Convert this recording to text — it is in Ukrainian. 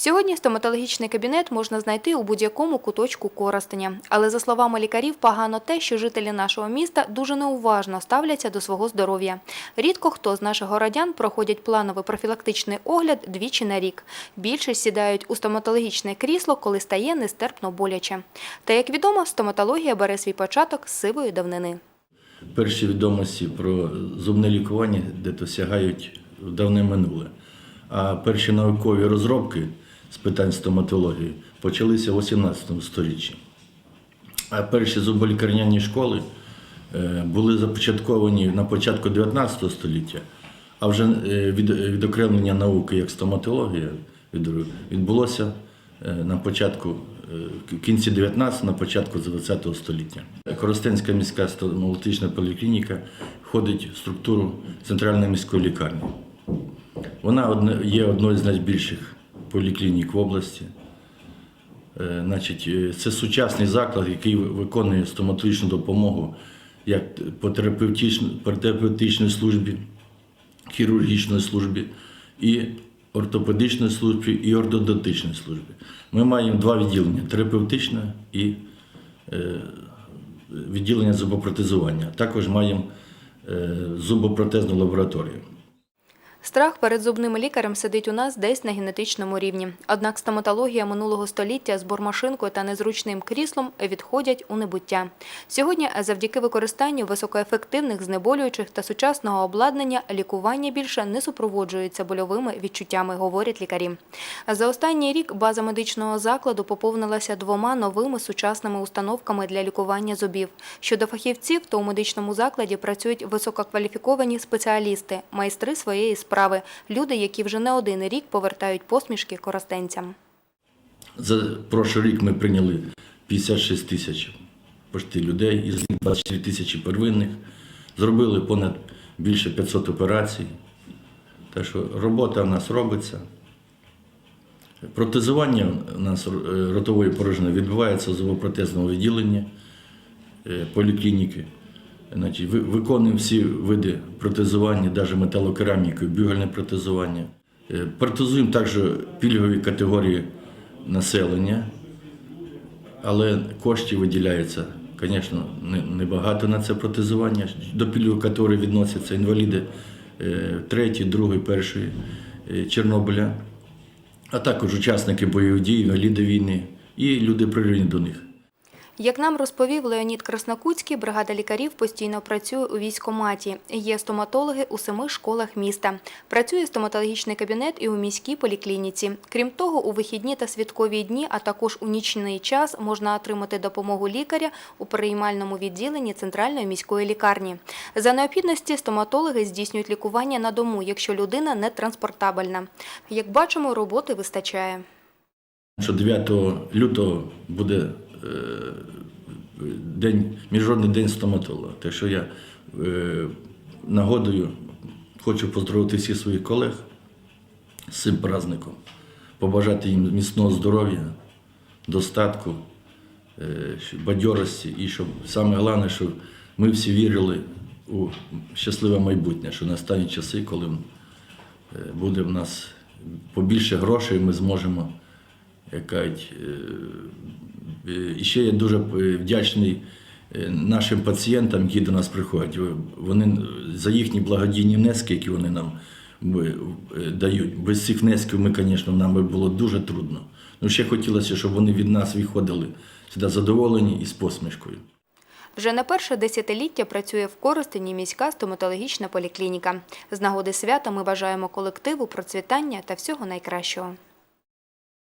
Сьогодні стоматологічний кабінет можна знайти у будь-якому куточку Коростеня. Але за словами лікарів, погано те, що жителі нашого міста дуже неуважно ставляться до свого здоров'я. Рідко хто з наших городян проходять плановий профілактичний огляд двічі на рік. Більшість сідають у стоматологічне крісло, коли стає нестерпно боляче. Та як відомо, стоматологія бере свій початок з сивої давнини. Перші відомості про зубне лікування де-то сягають в давне минуле. А перші наукові розробки з питань стоматології почалися в 18 сторіччі. А перші зуболікарняні школи е, були започатковані на початку 19 століття, а вже е, від- відокремлення науки як стоматологія відбулося е, на початку кінці 19 на початку 20 століття. Коростенська міська стоматологічна поліклініка входить в структуру центральної міської лікарні. Вона є одною з найбільших поліклінік в області. Е, Значить, е, це сучасний заклад, який виконує стоматологічну допомогу як по терапевтичній, службі, хірургічної службі, і ортопедичної службі, і ортодонтичної службі. Ми маємо два відділення терапевтичне і е, відділення зубопротезування. Також маємо зубопротезну лабораторію. Страх перед зубним лікарем сидить у нас десь на генетичному рівні. Однак стоматологія минулого століття з бормашинкою та незручним кріслом відходять у небуття. Сьогодні, завдяки використанню високоефективних знеболюючих та сучасного обладнання, лікування більше не супроводжується больовими відчуттями, говорять лікарі. За останній рік база медичного закладу поповнилася двома новими сучасними установками для лікування зубів. Щодо фахівців, то у медичному закладі працюють висококваліфіковані спеціалісти, майстри своєї справи, люди, які вже не один рік повертають посмішки коростенцям. За прошлий рік ми прийняли 56 тисяч почти людей, із них 24 тисячі первинних. Зробили понад більше 500 операцій. Так що робота в нас робиться. Протезування у нас е, ротової порожнини відбувається в зубопротезному відділенні е, поліклініки. Значить, ви- виконуємо всі види протезування, навіть металокераміку, бюгельне протезування. Е, Протезуємо також пільгові категорії населення, але коштів виділяється, звісно, небагато на це протезування. До пільгової категорії відносяться інваліди е, третьої, другої, першої е, Чорнобиля, а також учасники бойових дій, інваліди війни і люди прирівні до них. Як нам розповів Леонід Краснокутський, бригада лікарів постійно працює у військкоматі. Є стоматологи у семи школах міста. Працює стоматологічний кабінет і у міській поліклініці. Крім того, у вихідні та святкові дні, а також у нічний час можна отримати допомогу лікаря у приймальному відділенні центральної міської лікарні. За необхідності стоматологи здійснюють лікування на дому, якщо людина не транспортабельна. Як бачимо, роботи вистачає. 9 лютого буде день, Міжнародний день стоматолога. Так що я е, нагодою хочу поздоровити всіх своїх колег з цим праздником, побажати їм міцного здоров'я, достатку, е, бадьорості і щоб саме головне, щоб ми всі вірили у щасливе майбутнє, що настануть часи, коли е, буде в нас побільше грошей, ми зможемо кажуть, е, е, і ще я дуже вдячний е, нашим пацієнтам, які до нас приходять. Вони за їхні благодійні внески, які вони нам дають. Без цих внесків ми, звісно, нам би було дуже трудно. Ну, ще хотілося, щоб вони від нас виходили сюди задоволені і з посмішкою. Вже не перше десятиліття працює в Коростені міська стоматологічна поліклініка. З нагоди свята ми бажаємо колективу процвітання та всього найкращого.